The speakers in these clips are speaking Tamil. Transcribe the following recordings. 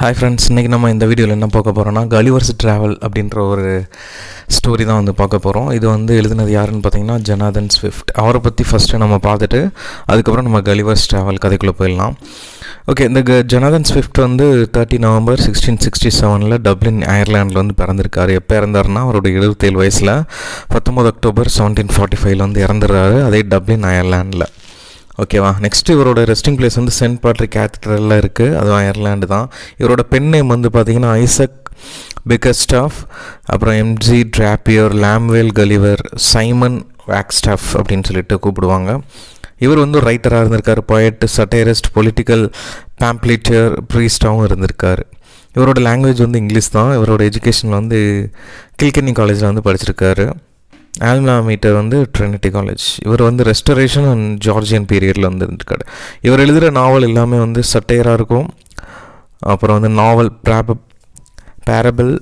ஹாய் ஃப்ரெண்ட்ஸ் இன்றைக்கி நம்ம இந்த வீடியோவில் என்ன பார்க்க போகிறோம்னா கலிவர்ஸ் ட்ராவல் அப்படின்ற ஒரு ஸ்டோரி தான் வந்து பார்க்க போகிறோம் இது வந்து எழுதினது யாருன்னு பார்த்தீங்கன்னா ஜனாதன் ஸ்விஃப்ட் அவரை பற்றி ஃபஸ்ட்டு நம்ம பார்த்துட்டு அதுக்கப்புறம் நம்ம கலிவர்ஸ் ட்ராவல் கதைக்குள்ளே போயிடலாம். ஓகே இந்த க ஜனாதன் ஸ்விஃப்ட் வந்து தேர்ட்டி நவம்பர் சிக்ஸ்டீன் சிக்ஸ்டி செவனில் டப்ளின் அயர்லாண்டில் வந்து பிறந்திருக்காரு. எப்போ இறந்தாருன்னா அவருடைய எழுபத்தேழு வயசில் பத்தொம்பது அக்டோபர் செவன்டீன் ஃபார்ட்டி ஃபைவ்ல வந்து இறந்துடுறாரு. அதே டப்ளின் அயர்லாண்டில் ஓகேவா? நெக்ஸ்ட் இவரோட ரெஸ்டிங் பிளேஸ் வந்து சென்ட் பேட்ரிக் கேத்தட்ரலில் இருக்குது அதுவும் அயர்லாண்டு தான். இவரோட பெண் நேம் வந்து பார்த்தீங்கன்னா ஐசக் பிகஸ்டாஃப் அப்புறம் MG Drapier Lemuel Gulliver Simon Wagstaff அப்படின்னு சொல்லிட்டு கூப்பிடுவாங்க. இவர் வந்து ரைட்டராக இருந்திருக்கார். Poet சட்டைரிஸ்ட் பொலிட்டிக்கல் பேம்ப்ளிட்டர் ப்ரீஸ்டாகவும் இருந்திருக்கார். இவரோட லாங்குவேஜ் வந்து இங்கிலீஷ் தான். இவரோட எஜுகேஷன் வந்து கில்கன்னி காலேஜில் வந்து படிச்சிருக்காரு. ஆல்மா மீட்டர் வந்து ட்ரினிட்டி காலேஜ் இவர் வந்து ரெஸ்டரேஷன் அண்ட் ஜார்ஜியன் பீரியடில் வந்து இவர் எழுதுகிற நாவல் எல்லாமே வந்து சட்டையராக இருக்கும். அப்புறம் வந்து novel ப்ராப parable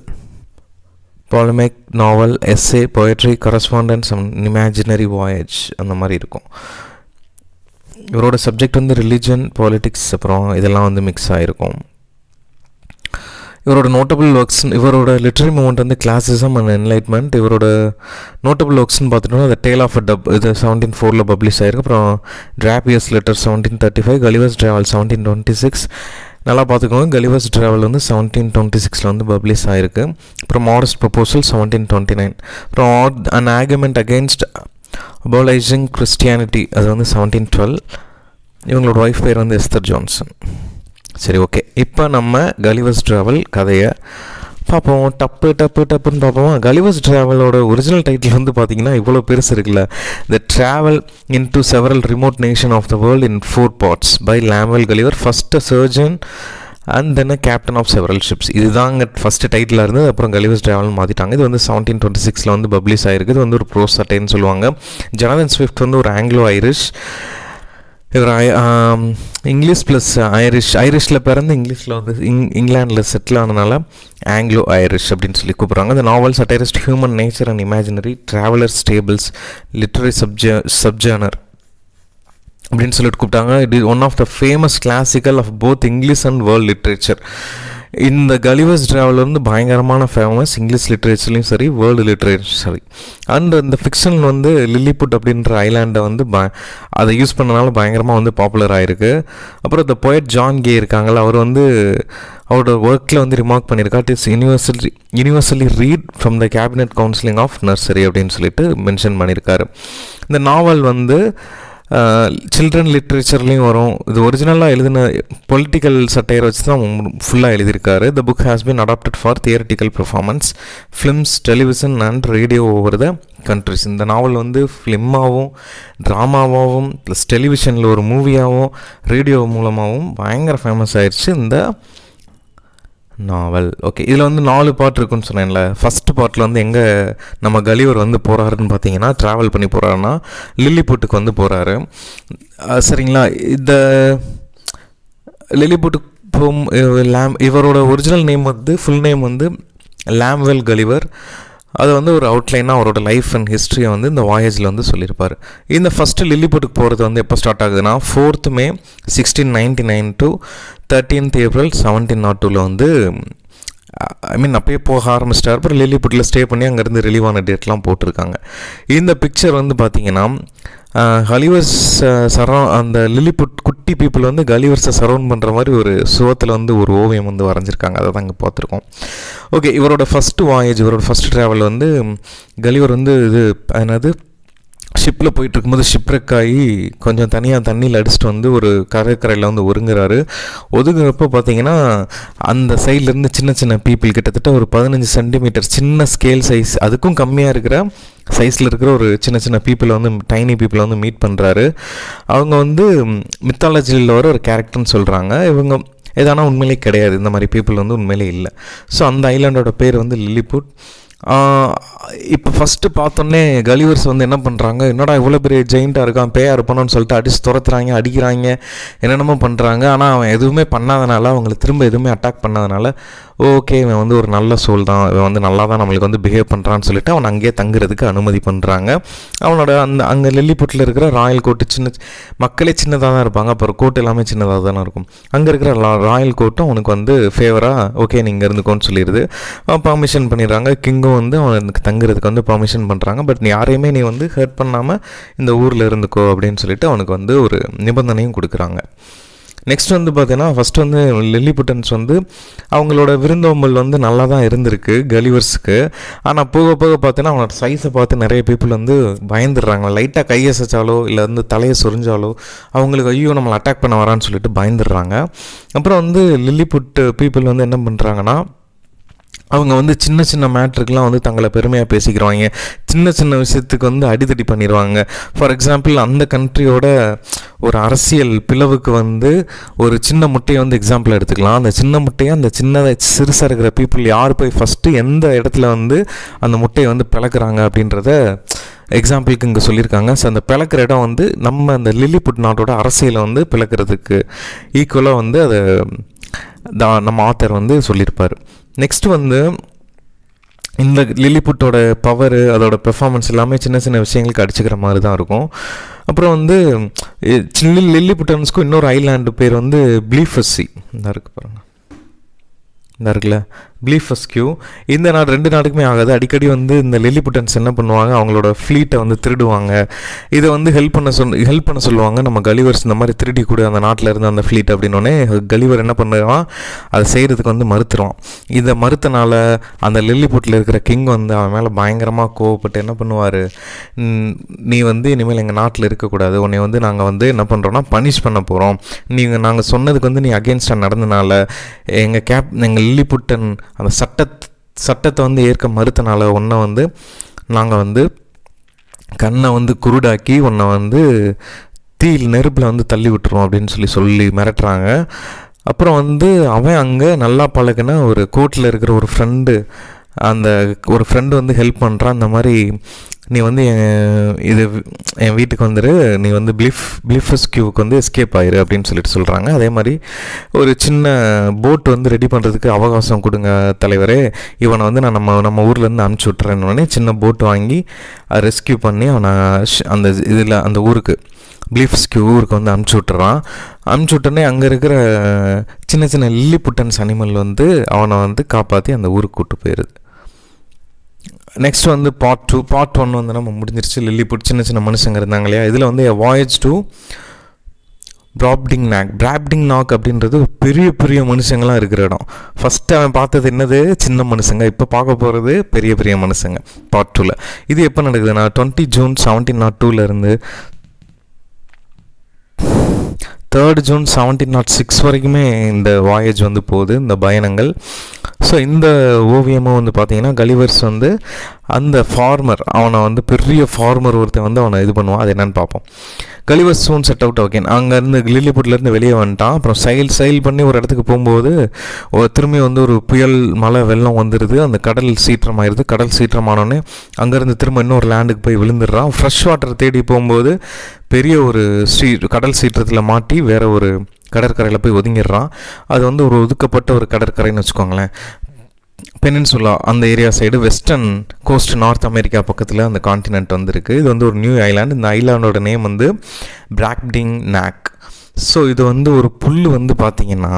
polemic novel essay poetry correspondence and imaginary voyage அந்த மாதிரி இருக்கும். இவரோட சப்ஜெக்ட் வந்து ரிலிஜன் பாலிட்டிக்ஸ் அப்புறம் இதெல்லாம் வந்து மிக்ஸ் ஆகிருக்கும் இவரோட நோட்டபிள் ஒர்க்ஸ் இவரோட லிட்ரரி மூமெண்ட் வந்து கிளாசிசம் அண்ட் என்லைட்மெண்ட் இவரோட நோட்டபிள் ஒர்க்ஸ்னு பார்த்துட்டோம்னா the tale of a tub இது செவன்டீன் ஃபோரில் பப்ளிஷ் ஆயிருக்கு. அப்புறம் Drapier's letter seventeen thirty five Gulliver's travel seventeen twenty six நல்லா பார்த்துக்கோங்க. கலிவர்ஸ் ட்ராவல் வந்து செவன்டீன் டுவெண்ட்டி சிக்ஸில் வந்து பப்ளிஷ் ஆயிருக்கு. அப்புறம் modest proposal seventeen twenty nine அப்புறம் an argument against abolishing Christianity அது வந்து செவன்டீன் டுவெல் இவங்களோட ஒய்ஃப் பேர் வந்து எஸ்தர் ஜான்சன் சரி ஓகே இப்போ நம்ம கலிவஸ் ட்ராவல் கதையை பார்ப்போம். டப்பு டப்பு டப்புன்னு பார்ப்போம். கலிவஸ் ட்ராவலோட ஒரிஜினல் டைட்டில் வந்து பார்த்தீங்கன்னா இவ்வளோ பெருசு இருக்குல்ல. The travel into several remote nation of the world in four parts by Lemuel Gulliver first surgeon and then captain of several ships இதுதாங்க ஃபஸ்ட்டு டைட்டில் இருந்தது. அப்புறம் கலிவஸ் ட்ராவல் மாற்றிட்டாங்க இது வந்து செவன்டீன் டுவெண்ட்டி சிக்ஸில் வந்து பப்ளிஷ் ஆயிருக்கு. இது வந்து ஒரு ப்ரோ சட்டைன்னு சொல்லுவாங்க. ஜனதன் ஸ்விஃப்ட் வந்து ஒரு ஆங்கிலோ ஐரிஷ் இவர் ஐ- இங்கிலீஷ் ப்ளஸ் ஐரிஷ் ஐரிஷில் பிறந்து இங்கிலீஷில் வந்து இங் இங்கிலாண்டில் செட்டில் ஆனதுனால ஆங்கிலோ ஐரிஷ் அப்படின்னு சொல்லி கூப்பிட்றாங்க. இந்த novel satirist human nature and imaginary traveller staples literary சப்ஜ subgenre அப்படின்னு சொல்லிட்டு கூப்பிட்டாங்க. It is one of the famous classical of both English and world literature இந்த கலிவர்ஸ் ட்ராவல் வந்து பயங்கரமான ஃபேமஸ் இங்கிலீஷ் லிட்ரேச்சர்லையும் சரி வேர்ல்டு லிட்ரேச்சர் சரி. அண்ட் இந்த ஃபிக்ஷன் வந்து லில்லிபுட் அப்படின்ற ஐலாண்டை வந்து ப அதை யூஸ் பண்ணனால பயங்கரமாக வந்து பாப்புலர் ஆகிருக்கு அப்புறம் இந்த பொயட் ஜான் கே இருக்காங்கல்ல அவர் வந்து அவரோட ஒர்க்கில் வந்து remark பண்ணியிருக்காட் is universally universally read from the cabinet counselling of nursery அப்படின்னு சொல்லிட்டு மென்ஷன் பண்ணியிருக்காரு. இந்த நாவல் வந்து சில்ட்ரன் லிட்ரேச்சர்லேயும் வரும். இது ஒரிஜினலாக எழுதின பொலிட்டிக்கல் சட்டையரை வச்சு தான் ஃபுல்லாக எழுதியிருக்காரு. The book has been adapted for theatrical performance films television and radio over the countries இந்த நாவல் வந்து ஃபிலிமாகவும் ட்ராமாவாகவும் ப்ளஸ் டெலிவிஷனில் ஒரு மூவியாகவும் ரேடியோ மூலமாகவும் பயங்கர ஃபேமஸ் ஆயிடுச்சு இந்த நாவல் ஓகே இதில் வந்து நாலு பார்ட் இருக்குன்னு சொன்னேன்ல. ஃபஸ்ட்டு பார்ட்டில் வந்து எங்கே நம்ம கலிவர் வந்து போகிறாருன்னு பார்த்தீங்கன்னா ட்ராவல் பண்ணி போகிறாருன்னா லில்லிபுட்டுக்கு வந்து போகிறாரு சரிங்களா? இந்த லில்லிபுட்டுக்கு போகும் லேம் இவரோட ஒரிஜினல் நேம் வந்து ஃபுல் நேம் வந்து லேம்வெல் கலிவர். அது வந்து ஒரு அவுட்லைனாக அவரோட லைஃப் அண்ட் ஹிஸ்ட்ரியை வந்து இந்த வாயேஜில் வந்து சொல்லியிருப்பார். இந்த ஃபஸ்ட்டு லில்லிபுட்டுக்கு போகிறது வந்து எப்போ ஸ்டார்ட் ஆகுதுன்னா fourth May sixteen ninety nine to thirteenth April seventeen nought டூவில் வந்து ஐ மீன் அப்பயே போக ஆரம்பிச்சிட்டார். அப்புறம் லில்லிபுட்டில் ஸ்டே பண்ணி அங்கேருந்து ரிலீவ் ஆன டேட்லாம் போட்டிருக்காங்க. இந்த பிக்சர் வந்து பார்த்தீங்கன்னா கலிவர்ஸ் சரௌ அந்த லில்லிபுட் குட்டி பீப்புள் வந்து கலிவர்ஸை சரௌண்ட் பண்ணுற மாதிரி ஒரு சுவத்தில் வந்து ஒரு ஓவியம் வந்து வரைஞ்சிருக்காங்க. அதை தான் இங்கே பார்த்துருக்கோம். ஓகே இவரோட ஃபஸ்ட்டு வாயேஜ் இவரோட ஃபஸ்ட் ட்ராவல் வந்து கலிவர் வந்து இது என்னது ஷிப்பில் போயிட்டு இருக்கும்போது ஷிப்ரெக் ஆகி கொஞ்சம் தனியாக தண்ணியில் அடிச்சுட்டு வந்து ஒரு கடற்கரையில் வந்து ஒருங்குறாரு. ஒதுங்குறப்போ பார்த்தீங்கன்னா அந்த சைட்லேருந்து சின்ன சின்ன பீப்புள் கிட்டத்தட்ட ஒரு பதினஞ்சு சென்டிமீட்டர் சின்ன ஸ்கேல் சைஸ் அதுக்கும் கம்மியாக இருக்கிற சைஸில் இருக்கிற ஒரு சின்ன சின்ன பீப்புளை வந்து டைனி பீப்புளை வந்து மீட் பண்ணுறாரு அவங்க வந்து மித்தாலஜியில் வர ஒரு கேரக்டர்னு சொல்கிறாங்க இவங்க எதானா உண்மையிலே கிடையாது. இந்த மாதிரி பீப்புள் வந்து உண்மையிலே இல்லை. ஸோ அந்த ஐலாண்டோட பேர் வந்து லில்லிபுட் இப்போ ஃபஸ்ட்டு பார்த்தோன்னே கலிவர்ஸ் வந்து என்ன பண்ணுறாங்க என்னடா இவ்வளோ பெரிய ஜெயிண்ட்டாக இருக்கான் பேயா இருப்பானு சொல்லிட்டு அடிச்சு துரத்துறாங்க அடிக்கிறாங்க என்னென்னமோ பண்ணுறாங்க ஆனால் அவன் எதுவுமே பண்ணாதனால அவங்கள திரும்ப எதுவுமே அட்டாக் பண்ணாதனால ஓகே இவன் வந்து ஒரு நல்ல சோல் தான். இவன் வந்து நல்லா தான் நம்மளுக்கு வந்து பிஹேவ் பண்ணுறான்னு சொல்லிட்டு அவன் அங்கேயே தங்குறதுக்கு அனுமதி பண்ணுறாங்க அவனோட அந்த அங்கே லெல்லிபுட்டில் இருக்கிற ராயல் கோர்ட்டு சின்ன மக்களே சின்னதாக தான் இருப்பாங்க. அப்புறம் கோர்ட் எல்லாமே சின்னதாக தானே இருக்கும். அங்கே இருக்கிற ராயல் கோர்ட்டும் அவனுக்கு வந்து ஃபேவராக ஓகே நீங்கள் இருந்துக்கோன்னு சொல்லிடுது. பர்மிஷன் பண்ணிடுறாங்க. கிங்கும் வந்து அவனுக்கு தங்குறதுக்கு வந்து பர்மிஷன் பண்ணுறாங்க பட் நீ யாரையுமே நீ வந்து ஹர்ட் பண்ணாமல் இந்த ஊரில் இருந்துக்கோ அப்படின்னு சொல்லிட்டு அவனுக்கு வந்து ஒரு நிபந்தனையும் கொடுக்குறாங்க. நெக்ஸ்ட் வந்து பார்த்தீங்கன்னா ஃபஸ்ட் வந்து லில்லிபுட்டன்ஸ் வந்து அவங்களோட விருந்தோம்பல் வந்து நல்லா தான் இருந்திருக்கு கலிவர்ஸுக்கு. ஆனால் போக போக பார்த்தீங்கன்னா அவனோட சைஸை பார்த்து நிறைய பீப்புள் வந்து பயந்துடுறாங்க. லைட்டாக கையை சச்சாலோ இல்லை வந்து தலையை சொரிஞ்சாலோ அவங்களுக்கு ஐயோ நம்மளை அட்டாக் பண்ண வரான்னு சொல்லிட்டு பயந்துடுறாங்க. அப்புறம் வந்து லில்லிபுட் பீப்புள் வந்து என்ன பண்ணுறாங்கன்னா அவங்க வந்து சின்ன சின்ன மேட்ருக்கெலாம் வந்து தங்களை பெருமையாக பேசிக்கிறவாங்க சின்ன சின்ன விஷயத்துக்கு வந்து அடிதடி பண்ணிடுவாங்க ஃபார் எக்ஸாம்பிள் அந்த கண்ட்ரியோட ஒரு அரசியல் பிளவுக்கு வந்து ஒரு சின்ன முட்டையை வந்து எக்ஸாம்பிள் எடுத்துக்கலாம். அந்த சின்ன முட்டையை அந்த சின்னதாக சிறுசாக இருக்கிற பீப்புள் யார் போய் ஃபஸ்ட்டு எந்த இடத்துல வந்து அந்த முட்டையை வந்து பிளக்குறாங்க அப்படின்றத எக்ஸாம்பிளுக்கு இங்கே சொல்லியிருக்காங்க. ஸோ அந்த பிளக்கிற இடம் வந்து நம்ம அந்த லில்லிபுட் நாட்டோட அரசியலை வந்து பிளக்கிறதுக்கு ஈக்குவலாக வந்து அதை நம்ம ஆத்தர் வந்து சொல்லியிருப்பார். நெக்ஸ்ட் வந்து இந்த லில்லிபுட்டோட பவரு அதோட பெர்ஃபார்மன்ஸ் எல்லாமே சின்ன சின்ன விஷயங்களுக்கு அடிச்சுக்கிற மாதிரி தான் இருக்கும். அப்புறம் வந்து சின்ன லில்லிபுட்டன்ஸ்க்கும் இன்னொரு ஐலாண்டு பேர் வந்து ப்ளீஃபஸ்ஸி இந்த இருக்கு பாருங்கள் இந்த இருக்குல்ல? ப்ளீஃபஸ்கியூ இந்த நாடு ரெண்டு நாட்டுக்குமே ஆகாது. அடிக்கடி வந்து இந்த லில்லிபுட்டன்ஸ் என்ன பண்ணுவாங்க? அவங்களோட ஃப்ளீட்டை வந்து திருடுவாங்க. இதை வந்து ஹெல்ப் பண்ண சொல் ஹெல்ப் பண்ண சொல்லுவாங்க. நம்ம கலிவர்ஸ் இந்த மாதிரி திருடி கூட அந்த நாட்டில் இருந்து அந்த ஃப்ளீட் அப்படின்னோடனே கலிவர் என்ன பண்ணுவான் அதை செய்கிறதுக்கு வந்து மறுத்துருவான். இதை மறுத்தனால அந்த லில்லிபுட்டில் இருக்கிற கிங் வந்து அவன் மேலே பயங்கரமாக கோவப்பட்டு என்ன பண்ணுவார்? நீ வந்து இனிமேல் எங்கள் நாட்டில் இருக்கக்கூடாது. உன்னை வந்து நாங்கள் வந்து என்ன பண்ணுறோன்னா பனிஷ் பண்ண போகிறோம் நீங்கள் நாங்கள் சொன்னதுக்கு வந்து நீ அகேன்ஸ்டாக நடந்தனால எங்கள் கேப் எங்கள் லில்லிபுட்டன் அந்த சட்ட சட்டத்தை வந்து ஏற்க மறுத்தனால ஒன்றை வந்து நாங்கள் வந்து கண்ணை வந்து குருடாக்கி உன்னை வந்து தீயில் நெருப்பில் வந்து தள்ளி விட்டுருவோம் அப்படின்னு சொல்லி சொல்லி மிரட்டுறாங்க. அப்புறம் வந்து அவன் அங்கே நல்லா பழகின ஒரு கோர்ட்டில் இருக்கிற ஒரு ஃப்ரெண்டு அந்த ஒரு ஃப்ரெண்டு வந்து ஹெல்ப் பண்ணுறான் அந்த மாதிரி நீ வந்து என் இது என் வீட்டுக்கு வந்துடு நீ வந்து பிளிஃப் பிளிஃபஸ் கியூவுக்கு வந்து எஸ்கேப் ஆயிரு அப்படின்னு சொல்லிட்டு சொல்கிறாங்க அதே மாதிரி ஒரு சின்ன போட் வந்து ரெடி பண்ணுறதுக்கு அவகாசம் கொடுங்க தலைவரே. இவனை வந்து நான் நம்ம நம்ம ஊர்லேருந்து அனுப்பிச்சி விட்றேன்னு சின்ன போட் வாங்கி ரெஸ்கியூ பண்ணி அவனை அந்த இதில் அந்த ஊருக்கு பிளீஃப்ஸ்க்கு ஊருக்கு வந்து அனுப்பிச்சி விட்டுறான். அனுப்பிச்சி விட்டோன்னே அங்கே இருக்கிற சின்ன சின்ன லில்லி புட்டன்ஸ் அனிமல் வந்து அவனை வந்து காப்பாற்றி அந்த ஊருக்கு கூப்பிட்டு போயிடுது நெக்ஸ்ட் வந்து பார்ட் டூ பார்ட் ஒன் வந்து நம்ம முடிஞ்சிருச்சு. லில்லிபுட் சின்ன சின்ன மனுஷங்க இருந்தாங்க இல்லையா? இதில் வந்து voyage to Brobdingnag Brobdingnag அப்படின்றது பெரிய பெரிய மனுஷங்களாம் இருக்கிற இடம். ஃபஸ்ட்டு அவன் பார்த்தது என்னது? சின்ன மனுஷங்க. இப்போ பார்க்க போகிறது பெரிய பெரிய மனுஷங்க. பார்ட் டூவில் இது எப்போ நடக்குதுன்னா டுவெண்ட்டி ஜூன் செவன்டீன் நாட் டூலேருந்து third June seventeen nought six வரைக்குமே இந்த வாயேஜ் வந்து போகுது. இந்த பயணங்கள். ஸோ இந்த ஓவியமும் வந்து பார்த்தீங்கன்னா கலிவர்ஸ் வந்து அந்த ஃபார்மர் அவனை வந்து பெரிய ஃபார்மர் ஒருத்தன் வந்து அவனை இது பண்ணுவான். அது என்னன்னு பார்ப்போம். Gulliver soon set out okay அங்கேருந்து லில்லிபுட்லேருந்து வெளியே வந்துட்டான். அப்புறம் சைல் சைல் பண்ணி ஒரு இடத்துக்கு போகும்போது திரும்பி வந்து ஒரு புயல் மழை வெள்ளம் வந்துடுது அந்த கடல் சீற்றமாயிருது. கடல் சீற்றமானோடனே அங்கேருந்து திரும்ப இன்னொரு லேண்டுக்கு போய் விழுந்துடுறான். ஃப்ரெஷ் வாட்டர் தேடி போகும்போது பெரிய ஒரு சீ கடல் சீற்றத்தில் மாட்டி வேறு ஒரு கடற்கரையில் போய் ஒதுங்கிடுறான். அது வந்து ஒரு ஒதுக்கப்பட்ட ஒரு கடற்கரைன்னு வச்சுக்கோங்களேன். பெனின்சுலா அந்த area side western coast North America பக்கத்தில் அந்த காண்டினென்ட் வந்துருக்கு. இது வந்து ஒரு நியூ ஐலாண்ட் இந்த ஐலாண்டோட நேம் வந்து பிராக்டிங் நாக் ஸோ இது வந்து ஒரு புல் வந்து பார்த்திங்கன்னா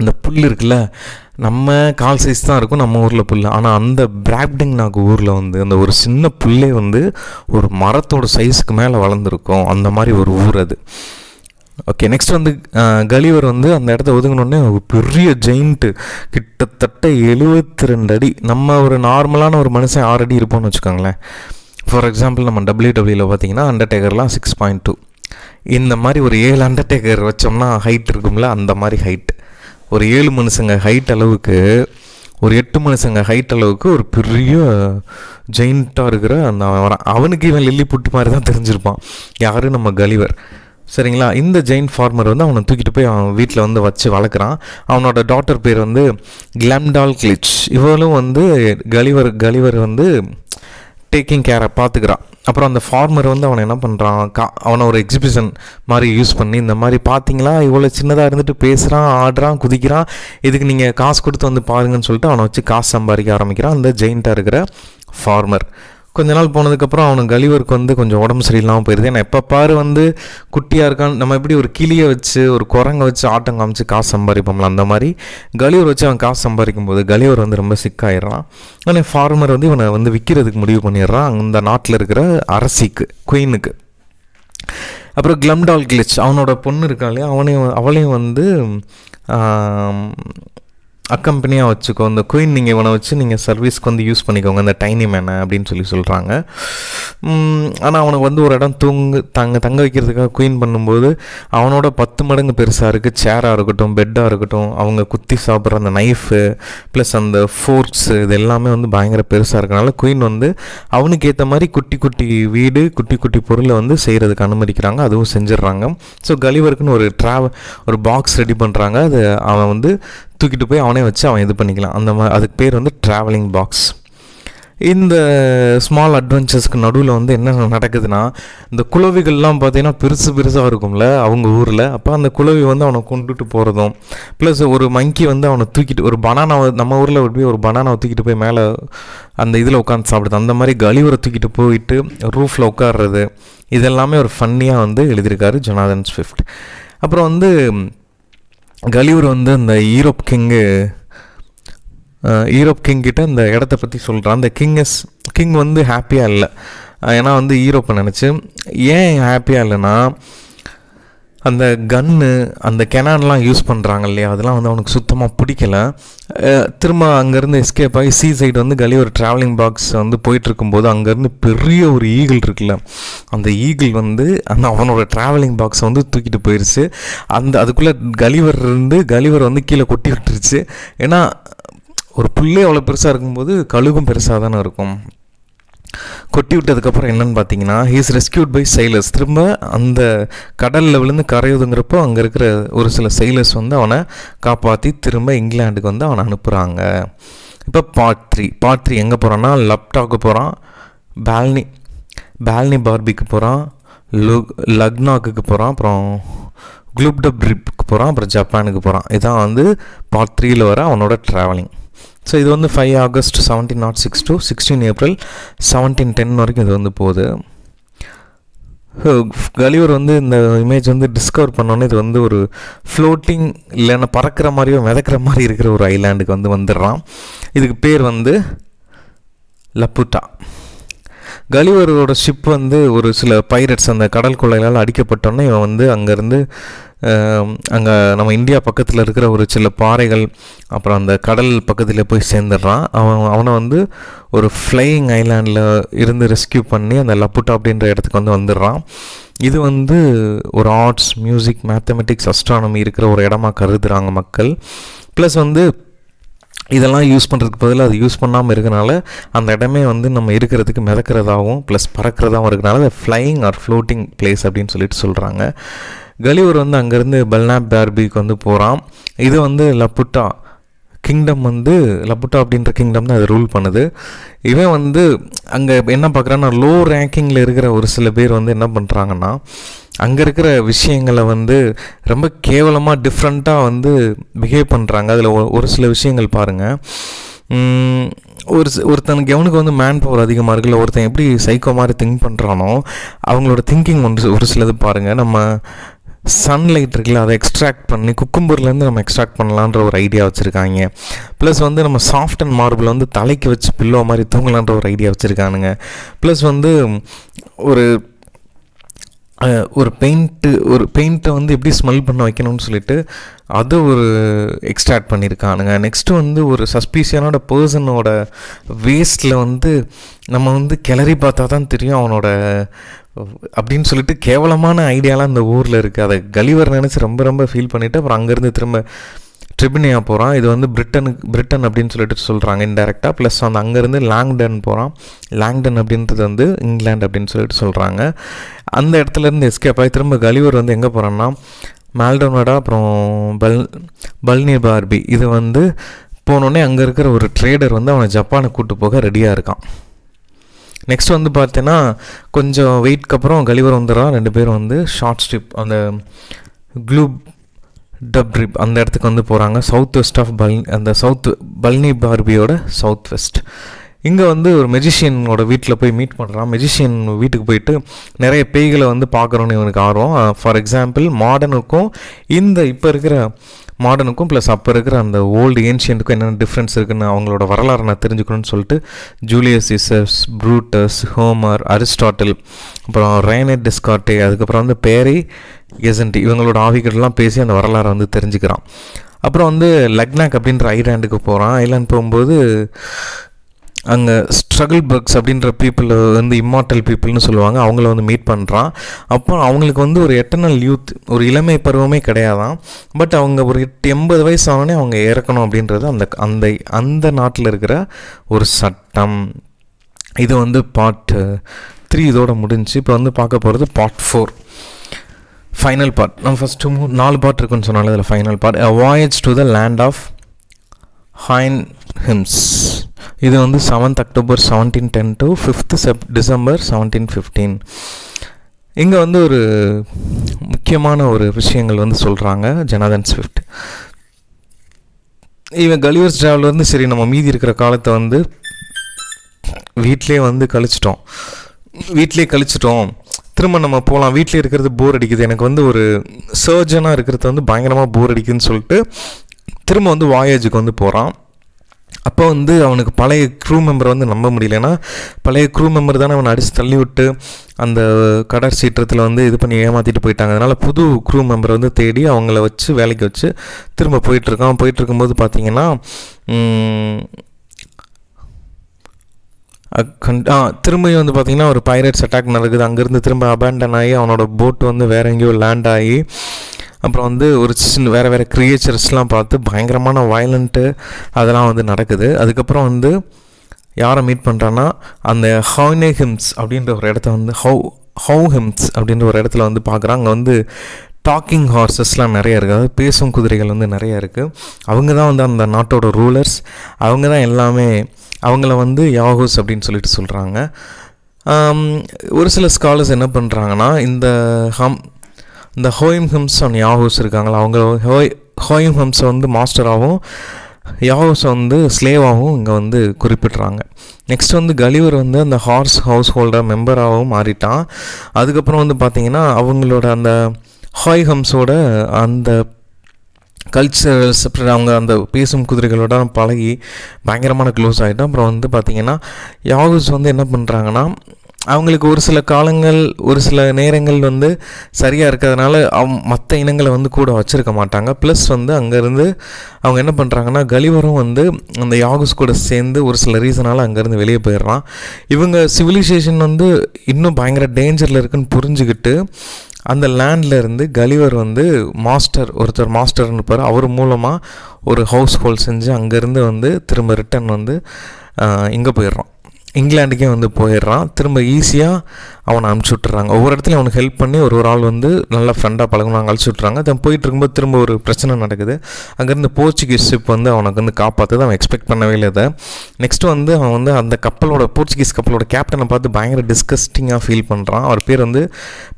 இந்த புல் இருக்குல்ல நம்ம கால் சைஸ் தான் இருக்கும் நம்ம ஊரில் புல். ஆனால் அந்த பிராக்டிங் நாக் ஊரில் வந்து அந்த ஒரு சின்ன புல்லே வந்து ஒரு மரத்தோட சைஸுக்கு மேலே வளர்ந்துருக்கும். அந்த மாதிரி ஒரு ஊர் அது. ஓகே நெக்ஸ்ட் வந்து கலிவர் வந்து அந்த இடத்த ஒதுங்கினோடனே ஒரு பெரிய ஜெயிண்ட்டு கிட்டத்தட்ட எழுபத்தி ரெண்டு அடி. நம்ம ஒரு நார்மலான ஒரு மனுஷன் ஆறு அடி இருப்போம்னு வச்சுக்கோங்களேன். ஃபார் எக்ஸாம்பிள் நம்ம டபிள்யூ டபிள்யூவில் பார்த்தீங்கன்னா அண்டர்டேக்கர்லாம் சிக்ஸ் பாயிண்ட் டூ இந்த மாதிரி ஒரு ஏழு அண்டர்டேக்கர் வச்சோம்னா ஹைட் இருக்கும்ல அந்த மாதிரி ஹைட் ஒரு ஏழு மனுஷங்க ஹைட் அளவுக்கு ஒரு எட்டு மனுஷங்க ஹைட் அளவுக்கு ஒரு பெரிய ஜெயிண்ட்டாக இருக்கிற அந்த அவன். அவனுக்கு இவன் லில்லி புட்டு மாதிரி தான் தெரிஞ்சிருப்பான். யார்? நம்ம கலிவர். சரிங்களா? இந்த ஜெயின் ஃபார்மர் வந்து அவனை தூக்கிட்டு போய் அவன் வீட்டில் வந்து வச்சு வளர்க்குறான். அவனோட டாட்டர் பேர் வந்து கிளாம்டால் கிளிச் இவளும் வந்து கலிவர் கலிவர் வந்து டேக்கிங் கேரை பார்த்துக்கிறான் அப்புறம் அந்த ஃபார்மர் வந்து அவனை என்ன பண்ணுறான் கா அவனை ஒரு எக்ஸிபிஷன் மாதிரி யூஸ் பண்ணி இந்த மாதிரி பார்த்தீங்களா இவ்வளோ சின்னதாக இருந்துட்டு பேசுகிறான் ஆடுறான் குதிக்கிறான். இதுக்கு நீங்கள் காசு கொடுத்து வந்து பாருங்கன்னு சொல்லிட்டு அவனை வச்சு காசு சம்பாதிக்க ஆரம்பிக்கிறான். அந்த ஜெயின்ட்டாக இருக்கிற ஃபார்மர். கொஞ்ச நாள் போனதுக்கப்புறம் அவனுக்கு கலிவருக்கு வந்து கொஞ்சம் உடம்பு சரியில்லாமல் போயிடுது ஏன்னா எப்போ பாரு வந்து குட்டியாக இருக்கான்னு நம்ம எப்படி ஒரு கிளியை வச்சு ஒரு குரங்கை வச்சு ஆட்டம் காமிச்சு காசு சம்பாதிப்போம்ல அந்த மாதிரி கலிவர் வச்சு அவன் காசு சம்பாதிக்கும் போது கலிவர் வந்து ரொம்ப சிக்காயிடுறான் ஆனால் ஃபார்மர் வந்து இவனை வந்து விற்கிறதுக்கு முடிவு பண்ணிடுறான் அந்த நாட்டில் இருக்கிற அரசிக்கு குயினுக்கு அப்புறம் கிளம்டால் கிளிச் அவனோட பொண்ணு இருக்காளே அவனையும் அவளையும் வந்து அக்கம்பெனியாக வச்சுக்கோ இந்த குயின் நீங்கள் இவனை வச்சு நீங்கள் சர்வீஸ்க்கு வந்து யூஸ் பண்ணிக்கோங்க இந்த டைனி மேனை அப்படின்னு சொல்லி சொல்கிறாங்க ஆனால் அவனுக்கு வந்து ஒரு இடம் தூங்கு தங்க தங்க வைக்கிறதுக்காக குயின் பண்ணும்போது அவனோட பத்து மடங்கு பெருசாக இருக்குது சேராக இருக்கட்டும் பெட்டாக இருக்கட்டும் அவங்க குத்தி சாப்பிட்ற அந்த நைஃபு ப்ளஸ் அந்த ஃபோர்க்ஸு இது எல்லாமே வந்து பயங்கர பெருசாக இருக்கனால குயின் வந்து அவனுக்கு ஏற்ற மாதிரி குட்டி குட்டி வீடு குட்டி குட்டி பொருளை வந்து செய்கிறதுக்கு அனுமதிக்கிறாங்க. அதுவும் செஞ்சிடுறாங்க. ஸோ கலிவருக்குன்னு ஒரு ட்ராவல் ஒரு பாக்ஸ் ரெடி பண்ணுறாங்க அது அவன் வந்து தூக்கிட்டு போய் அவனே வச்சு அவன் இது பண்ணிக்கலாம். அந்த மாதிரி அதுக்கு பேர் வந்து ட்ராவலிங் பாக்ஸ் இந்த ஸ்மால் அட்வென்ச்சர்ஸ்க்கு நடுவில் வந்து என்ன நடக்குதுன்னா இந்த குளவிகள்லாம் பார்த்தீங்கன்னா பெருசு பெருசாக இருக்கும்ல அவங்க ஊரில். அப்போ அந்த குளவி வந்து அவனை கொண்டுட்டு போகிறதும் ப்ளஸ் ஒரு மங்கி வந்து அவனை தூக்கிட்டு ஒரு பனானாவை நம்ம ஊரில் போய் ஒரு பனானாவை தூக்கிட்டு போய் மேலே அந்த இதில் உட்காந்து சாப்பிடுது. அந்த மாதிரி கழிவரை தூக்கிட்டு போயிட்டு ரூஃபில் உட்காடுறது இதெல்லாமே ஒரு ஃபன்னியாக வந்து எழுதியிருக்காரு ஜொனாதன் ஸ்விஃப்ட். அப்புறம் வந்து கலிவர் வந்து அந்த ஈரோப் கிங்கு ஈரோப் கிங் கிட்ட இந்த இடத்த பற்றி சொல்கிறான் அந்த கிங் எஸ் கிங் வந்து ஹாப்பியாக இல்லை. ஏன்னா வந்து ஈரோப்பை நினச்சி ஏன் ஹாப்பியாக இல்லைன்னா அந்த கன்னு அந்த கெனான்லாம் யூஸ் பண்ணுறாங்க இல்லையா அதெல்லாம் வந்து அவனுக்கு சுத்தமாக பிடிக்கல. திரும்ப அங்கேருந்து எஸ்கேப் ஆகி சி சைடு வந்து கலி ஒரு ட்ராவலிங் பாக்ஸ் வந்து போயிட்டுருக்கும்போது அங்கேருந்து பெரிய ஒரு ஈகிள் இருக்குல்ல? அந்த ஈகிள் வந்து அந்த அவனோட ட்ராவலிங் பாக்ஸை வந்து தூக்கிட்டு போயிடுச்சு அந்த அதுக்குள்ளே கலிவர் இருந்து கலிவர் வந்து கீழே கொட்டி விட்டுருச்சு. ஏன்னா ஒரு புள்ளே அவ்வளோ பெருசாக இருக்கும்போது கழுகும் பெருசாக தானே இருக்கும். கொட்டி விட்டதுக்கப்புறம் என்னன்னு பார்த்தீங்கன்னா ஹீஸ் ரெஸ்கியூட் பை சைலர்ஸ் திரும்ப அந்த கடலில் விழுந்து கரையுதுங்கிறப்போ அங்கே இருக்கிற ஒரு சில சைலர்ஸ் வந்து அவனை காப்பாற்றி திரும்ப இங்கிலாண்டுக்கு வந்து அவனை அனுப்புகிறாங்க இப்போ பார்ட் த்ரீ பார்ட் த்ரீ எங்கே போகிறான்னா லப்டாக்கு போகிறான் பால்னி பால்னி பார்பிக்கு போகிறான் லுக் லக்னாக்கு போகிறான் அப்புறம் குளூப்டப் ட்ரிப்புக்கு போகிறான் அப்புறம் ஜப்பானுக்கு போகிறான் இதான் வந்து பார்ட் த்ரீயில் வர அவனோட ட்ராவலிங் ஸோ இது வந்து five August seventeen nought six to sixteen April seventeen ten வரைக்கும் இது வந்து போகுது. கலிவர் வந்து இந்த இமேஜ் வந்து டிஸ்கவர் பண்ணோன்னே இது வந்து ஒரு ஃப்ளோட்டிங் இல்லைன்னா பறக்கிற மாதிரியோ மிதக்கிற மாதிரி இருக்கிற ஒரு ஐலாண்டுக்கு வந்து வந்துடுறான். இதுக்கு பேர் வந்து லப்புட்டா கலிவரோட ஷிப் வந்து ஒரு சில பைரட்ஸ் அந்த கடல் கொள்ளைகளால் அடிக்கப்பட்டோன்னே இவன் வந்து அங்கேருந்து அங்கே நம்ம இந்தியா பக்கத்தில் இருக்கிற ஒரு சில பாறைகள் அப்புறம் அந்த கடல் பக்கத்தில் போய் சேர்ந்துடுறான். அவன் அவனை வந்து ஒரு ஃப்ளையிங் ஐலாண்டில் இருந்து ரெஸ்கியூ பண்ணி அந்த லப்புட்டா அப்படின்ற இடத்துக்கு வந்து வந்துடுறான். இது வந்து ஒரு ஆர்ட்ஸ் மியூசிக் மேத்தமெட்டிக்ஸ் அஸ்ட்ரானமி இருக்கிற ஒரு இடமா கருதுகிறாங்க மக்கள். ப்ளஸ் வந்து இதெல்லாம் யூஸ் பண்ணுறதுக்கு பதிலாக அது யூஸ் பண்ணாமல் இருக்கனால அந்த இடமே வந்து நம்ம இருக்கிறதுக்கு மிதக்கிறதாகவும் ப்ளஸ் பறக்கிறதாகவும் இருக்கிறனால அது ஃப்ளையிங் ஆர் ஃப்ளோட்டிங் பிளேஸ் அப்படின்னு சொல்லிட்டு சொல்கிறாங்க கலிவர் வந்து அங்கேருந்து பெல்னாப் பார்பிக்கு வந்து போகிறான் இது வந்து லப்புட்டா. கிங்டம் வந்து லப்புட்டா அப்படின்ற கிங்டம் தான் அது ரூல் பண்ணுது. இவன் வந்து அங்கே என்ன பார்க்குறான்னா லோ ரேங்கிங்கில் இருக்கிற ஒரு சில பேர் வந்து என்ன பண்ணுறாங்கன்னா அங்கே இருக்கிற விஷயங்களை வந்து ரொம்ப கேவலமாக டிஃப்ரெண்ட்டாக வந்து பிஹேவ் பண்ணுறாங்க அதில் ஒரு சில விஷயங்கள் பாருங்கள் ஒரு ஒருத்தனுக்கு எவனுக்கு வந்து மேன் பவர் அதிகமாக இருக்குல்ல ஒருத்தன் எப்படி சைக்கோ மாதிரி திங்க் பண்ணுறானோ அவங்களோட திங்கிங் ஒன்று ஒரு சிலது பாருங்கள் நம்ம சன்லைட் இருக்குல்ல அதை எக்ஸ்ட்ராக்ட் பண்ணி குக்கும்பூர்லேருந்து நம்ம எக்ஸ்ட்ராக்ட் பண்ணலான்ற ஒரு ஐடியா வச்சுருக்காங்க. ப்ளஸ் வந்து நம்ம சாஃப்ட் அண்ட் மார்பிள் வந்து தலைக்கு வச்சு பில்லோ மாதிரி தூங்கலான்ற ஒரு ஐடியா வச்சுருக்கானுங்க. ப்ளஸ் வந்து ஒரு ஒரு பெயிண்ட்டு ஒரு பெயிண்ட்டை வந்து எப்படி ஸ்மெல் பண்ண வைக்கணும்னு சொல்லிட்டு அதை ஒரு எக்ஸ்ட்ராக்ட் பண்ணியிருக்கானுங்க நெக்ஸ்ட்டு வந்து ஒரு சஸ்பீஷியனோட பர்சனோட வேஸ்ட்டில் வந்து நம்ம வந்து கிளறி பார்த்தா தான் தெரியும் அவனோட அப்படின்னு சொல்லிட்டு கேவலமான ஐடியாலாம் இந்த ஊரில் இருக்குது அதை கலிவர் நினச்சி ரொம்ப ரொம்ப ஃபீல் பண்ணிவிட்டு அப்புறம் அங்கேருந்து திரும்ப ட்ரிபினியா போகிறான் இது வந்து பிரிட்டனுக்கு பிரிட்டன் அப்படின்னு சொல்லிட்டு சொல்கிறாங்க இன்டெரக்டாக ப்ளஸ் வந்து அங்கேருந்து லாங்டன் போகிறான் லாங்டன் அப்படின்றது வந்து இங்கிலாந்து அப்படின்னு சொல்லிட்டு சொல்கிறாங்க அந்த இடத்துலேருந்து எஸ்கேப் ஆகி திரும்ப கலிவர் வந்து எங்கே போகிறான்னா மால்டோனடா அப்புறம் பல் பல்னி பார்பி. இது வந்து போனோடனே அங்கே இருக்கிற ஒரு ட்ரேடர் வந்து அவனை ஜப்பானுக்கு கூப்பிட்டு போக ரெடியாக இருக்கான். நெக்ஸ்ட் வந்து பார்த்தீங்கன்னா கொஞ்சம் வெயிட்க்கு அப்புறம் கலிவர் வந்துடுறான் ரெண்டு பேரும் வந்து ஷார்ட் ஸ்ட்ரிப் அந்த க்ளூ டப் ட்ரிப் அந்த இடத்துக்கு வந்து போகிறாங்க சவுத் வெஸ்ட் ஆஃப் பல் அந்த சவுத் பல்னி பார்பியோட சவுத் வெஸ்ட் இங்கே வந்து ஒரு மெஜிஷியனோட வீட்டில் போய் மீட் பண்ணுறான் மெஜிஷியன் வீட்டுக்கு போயிட்டு நிறைய பேய்களை வந்து பார்க்குறோன்னு இவனுக்கு ஆர்வம். ஃபார் எக்ஸாம்பிள் மாடர்னுக்கும் இந்த இப்போ இருக்கிற மாடர்னுக்கும் ப்ளஸ் அப்போ இருக்கிற அந்த ஓல்டு ஏன்ஷியன்ட்டுக்கும் என்னென்ன டிஃப்ரென்ஸ் இருக்குன்னு அவங்களோட வரலாறு நான் தெரிஞ்சுக்கணும்னு சொல்லிட்டு ஜூலியஸ் இசர்ஸ் ப்ரூட்டஸ் ஹோமர் அரிஸ்டாட்டில் அப்புறம் ரேனட் டிஸ்கார்டே அதுக்கப்புறம் வந்து பேரி எசன்டி இவங்களோட ஆவிகள்லாம் பேசி அந்த வரலாறை வந்து தெரிஞ்சுக்கிறான். அப்புறம் வந்து லக்னாக் அப்படின்ற ஐலாண்டுக்கு போகிறான் ஐலாண்ட் போகும்போது அங்கே ஸ்ட்ரகிள் பக்ஸ் அப்படின்ற பீப்புள் வந்து இம்மார்டல் பீப்புள்னு சொல்லுவாங்க. அவங்கள வந்து மீட் பண்ணுறான் அப்போ அவங்களுக்கு வந்து ஒரு எட்டர்னல் யூத் ஒரு இளமை பருவமே கிடையாதான். பட் அவங்க ஒரு எட்டு எண்பது வயசு ஆனோடனே அவங்க இறக்கணும் அப்படின்றது அந்த அந்த அந்த நாட்டில் இருக்கிற ஒரு சட்டம். இது வந்து பார்ட் த்ரீ இதோட முடிஞ்சு இப்போ வந்து பார்க்க போகிறது பார்ட் ஃபோர் ஃபைனல் பார்ட் நம்ம ஃபஸ்ட்டு மூ நாலு பார்ட் இருக்குன்னு சொன்னாலும் இதில் final part a voyage to the land of Houyhnhnms இது வந்து seventh October seventeen ten to fifth chef December seventeen fifteen இங்கே வந்து ஒரு முக்கியமான ஒரு விஷயங்கள் வந்து சொல்கிறாங்க ஜனாதன் ஸ்விஃப்ட் இவன் கலிவர்ஸ் ட்ராவல் வந்து சரி நம்ம மீதி இருக்கிற காலத்தை வந்து வீட்டிலே வந்து கழிச்சிட்டோம். வீட்டிலே கழிச்சிட்டோம். திரும்ப நம்ம போகலாம் வீட்டிலே இருக்கிறது போர் அடிக்குது. எனக்கு வந்து ஒரு சர்ஜனாக இருக்கிறது வந்து பயங்கரமாக போர் அடிக்குதுன்னு சொல்லிட்டு திரும்ப வந்து வாயேஜுக்கு வந்து போகிறான் அப்போ வந்து அவனுக்கு பழைய க்ரூ மெம்பரை வந்து நம்ப முடியலன்னா பழைய க்ரூ மெம்பர் தானே அவனை அடித்து தள்ளி விட்டு அந்த கடற் சீற்றத்தில் வந்து இது பண்ணி ஏமாற்றிட்டு போயிட்டாங்க. அதனால் புது க்ரூ மெம்பரை வந்து தேடி அவங்கள வச்சு வேலைக்கு வச்சு திரும்ப போயிட்டுருக்கான். போயிட்டுருக்கும்போது பார்த்தீங்கன்னா ஆ திரும்பியும் வந்து பார்த்திங்கன்னா ஒரு பைரட்ஸ் அட்டாக் நடக்குது. அங்கேருந்து திரும்ப அபேண்டன் ஆகி அவனோட போட் வந்து வேறு எங்கேயோ லேண்ட் ஆகி அப்புறம் வந்து ஒரு சின்ன வேறு வேறு க்ரியேச்சர்ஸ்லாம் பார்த்து பயங்கரமான வயலண்ட்டு அதெல்லாம் வந்து நடக்குது. அதுக்கப்புறம் வந்து யாரை மீட் பண்ணுறான்னா அந்த ஹவுனே ஹிம்ஸ் அப்படின்ற ஒரு இடத்த வந்து ஹவு ஹவு ஹிம்ஸ் அப்படின்ற ஒரு இடத்துல வந்து பார்க்குறான் அங்கே வந்து டாக்கிங் ஹார்சஸ்லாம் நிறைய இருக்குது அதாவது பேசும் குதிரைகள் வந்து நிறைய இருக்குது அவங்க தான் வந்து அந்த நாட்டோட ரூலர்ஸ் அவங்க தான் எல்லாமே அவங்கள வந்து யாகூஸ் அப்படின்னு சொல்லிட்டு சொல்கிறாங்க ஒரு சில ஸ்காலர்ஸ் என்ன பண்ணுறாங்கன்னா இந்த ஹம் இந்த ஹோயம் ஹம்ஸ் அண்ட் யாஹூஸ் இருக்காங்களா அவங்க ஹோய் ஹோயம் ஹம்ஸை வந்து மாஸ்டராகவும் யாஹூஸை வந்து ஸ்லேவாகவும் இங்கே வந்து குறிப்பிட்றாங்க. நெக்ஸ்ட் வந்து கலிவர் வந்து அந்த ஹார்ஸ் ஹவுஸ் ஹோல்டர் மெம்பராகவும் மாறிட்டான். அதுக்கப்புறம் வந்து பார்த்திங்கன்னா அவங்களோட அந்த ஹாய் ஹம்ஸோட அந்த கல்ச்சரல்ஸ் அப்புறம் அவங்க அந்த பேசும் குதிரைகளோட பழகி பயங்கரமான க்ளோஸ் ஆகிட்டோம் அப்புறம் வந்து பார்த்திங்கன்னா யாகுஸ் வந்து என்ன பண்ணுறாங்கன்னா அவங்களுக்கு ஒரு சில காலங்கள் ஒரு சில நேரங்கள் வந்து சரியாக இருக்கிறதுனால அவ் மற்ற இனங்களை வந்து கூட வச்சுருக்க மாட்டாங்க. ப்ளஸ் வந்து அங்கேருந்து அவங்க என்ன பண்ணுறாங்கன்னா கலிவரும் வந்து அந்த யாகுஸ் கூட சேர்ந்து ஒரு சில ரீசனால் அங்கேருந்து வெளியே போயிடுறான். இவங்க சிவிலைசேஷன் வந்து இன்னும் பயங்கர டேஞ்சரில் இருக்குன்னு புரிஞ்சுக்கிட்டு அந்த லேண்டில் இருந்து கலிவர் வந்து மாஸ்டர் ஒருத்தர் மாஸ்டர்னு இருப்பார். அவர் மூலமாக ஒரு ஹவுஸ் ஹோல் செஞ்சு அங்கேருந்து வந்து திரும்ப ரிட்டன் வந்து இங்கே போயிடுறான். இங்கிலாண்டுக்கே வந்து போயிடுறான். திரும்ப ஈஸியாக அவனை அனுப்பிச்சி விட்றாங்க ஒவ்வொரு இடத்துலையும் அவனுக்கு ஹெல்ப் பண்ணி ஒரு ஒரு ஆள் வந்து நல்லா ஃப்ரெண்டாக பழகணும் அழைச்சி விட்றாங்க தென் போயிட்டு இருக்கும்போது திரும்ப ஒரு பிரச்சனை நடக்குது. அங்கேருந்து போர்ச்சுகீஸ் ஷிப் வந்து அவனுக்கு வந்து காப்பாற்றுது அவன் எக்ஸ்பெக்ட் பண்ணவே இல்லை இதை நெக்ஸ்ட்டு வந்து அவன் வந்து அந்த கப்பலோட போர்ச்சுகீஸ் கப்பலோட கேப்டனை பார்த்து பயங்கர டிஸ்கஸ்டிங்காக ஃபீல் பண்ணுறான் அவர் பேர் வந்து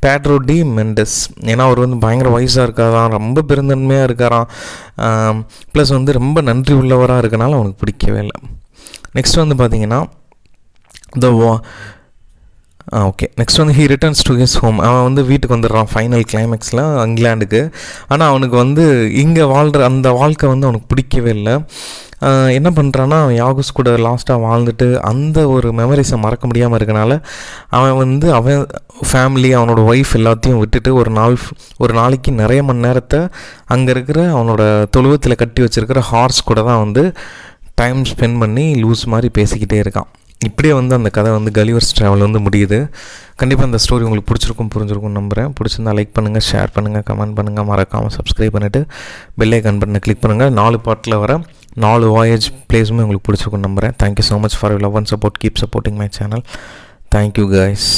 பேட்ரோ டி மெண்டஸ் ஏன்னா அவர் வந்து பயங்கர வயசாக இருக்காராம். ரொம்ப பெருந்தன்மையாக இருக்காராம். ப்ளஸ் வந்து ரொம்ப நன்றி உள்ளவராக இருக்கனால அவனுக்கு பிடிக்கவே இல்லை. நெக்ஸ்ட் வந்து பார்த்தீங்கன்னா த வா ஆ ஓகே நெக்ஸ்ட் வந்து he returns to his home அவன் வந்து வீட்டுக்கு வந்துடுறான் ஃபைனல் கிளைமேக்ஸில் இங்கிலாண்டுக்கு ஆனால் அவனுக்கு வந்து இங்கே வாழ்கிற அந்த வாழ்க்கை வந்து அவனுக்கு பிடிக்கவே இல்லை. என்ன பண்ணுறான்னா அவன் யாகுஸ் கூட லாஸ்ட்டாக வாழ்ந்துட்டு அந்த ஒரு மெமரிஸை மறக்க முடியாமல் இருக்கனால அவன் வந்து அவன் ஃபேமிலி அவனோட ஒய்ஃப் எல்லாத்தையும் விட்டுட்டு ஒரு நாள் ஒரு நாளைக்கு நிறைய மணி நேரத்தை அங்கே இருக்கிற அவனோட தொழுவத்தில் கட்டி வச்சுருக்கிற ஹார்ஸ் கூட தான் வந்து டைம் ஸ்பெண்ட் பண்ணி லூஸ் மாதிரி பேசிக்கிட்டே இருக்கான். இப்படியே வந்து அந்த கதை வந்து கலிவர்ஸ் ட்ராவல் வந்து முடியுது. கண்டிப்பாக அந்த ஸ்டோரி உங்களுக்கு பிடிச்சிருக்கும் புரிஞ்சிருக்கும் நம்புகிறேன் பிடிச்சிருந்தா லைக் பண்ணுங்கள் ஷேர் பண்ணுங்கள் கமெண்ட் பண்ணுங்கள் மறக்காமல் சப்ஸ்கிரைப் பண்ணிவிட்டு பெல்லை கன் பண்ண கிளிக் பண்ணுங்கள் நாலு பாட்டில் வர நாலு வாயேஜ் பிளேஸுமே உங்களுக்கு பிடிச்சிருக்கும் நம்புகிறேன் thank you so much for love and support keep supporting my channel thank you guys